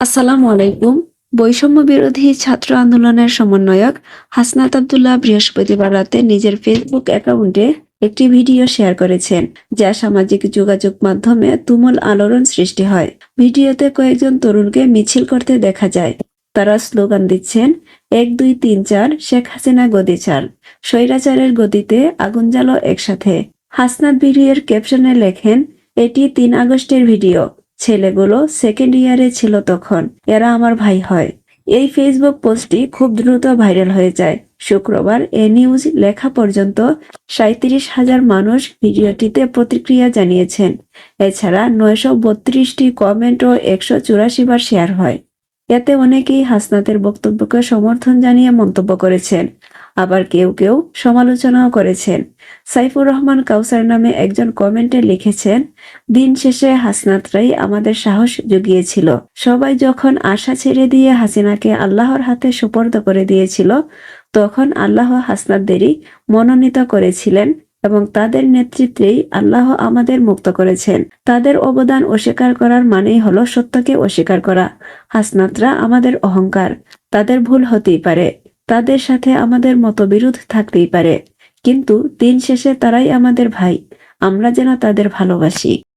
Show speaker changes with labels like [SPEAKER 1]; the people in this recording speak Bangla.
[SPEAKER 1] আসসালামু আলাইকুম। বৈষম্য বিরোধী ছাত্র আন্দোলনের সমন্বয়ক হাসনাত আবদুল্লাহ বৃহস্পতিবার রাতে নিজের ফেসবুক অ্যাকাউন্টে একটি ভিডিও শেয়ার করেছেন, যা সামাজিক যোগাযোগ মাধ্যমে তুমুল আলোড়ন সৃষ্টি হয়। ভিডিওতে কয়েকজন তরুণকে মিছিল করতে দেখা যায়। তারা স্লোগান দিচ্ছেন, এক, দুই, তিন, চার, শেখ হাসিনা গদি চার স্বৈরাচারের গদিতে আগুন জ্বালো একসাথে। হাসনাত ভিডিওর ক্যাপশনে লেখেন, এটি তিন আগস্টের ভিডিও। ছেলেগুলো সেকেন্ড ইয়ারে ছিল তখন। এরা আমার ভাই হয়। এই ফেসবুক পোস্টটি খুব দ্রুত ভাইরাল হয়ে যায়। শুক্রবার এ নিউজ লেখা পর্যন্ত সাঁত্রিশ হাজার মানুষ ভিডিওটিতে প্রতিক্রিয়া জানিয়েছেন। এছাড়া নয়শো বত্রিশটি কমেন্ট ও একশো চুরাশি বার শেয়ার হয়। এতে অনেকেই হাসনাতের বক্তব্যকে সমর্থন জানিয়ে মন্তব্য করেছেন। আবার কেউ কেউ সমালোচনাও করেছেন। সাইফুর রহমান কাউসার নামে একজন কমেন্টে লিখেছেন, দিন শেষে হাসনাতরাই আমাদের সাহস জুগিয়েছিল। সবাই যখন আশা ছেড়ে দিয়ে হাসিনাকে আল্লাহর হাতে সুপর্দ করে দিয়েছিল, তখন আল্লাহ হাসনাতদেরই মনোনীত করেছিলেন। এবং তাদের নেতৃত্বেই আল্লাহ আমাদের মুক্ত করেছেন। তাদের অবদান অস্বীকার করার মানেই হলো সত্যকে অস্বীকার করা। হাসনাতরা আমাদের অহংকার। তাদের ভুল হতেই পারে। তাদের সাথে আমাদের মতবিরোধ থাকতেই পারে। কিন্তু দিন শেষে তারাই আমাদের ভাই। আমরা যেন তাদের ভালোবাসি।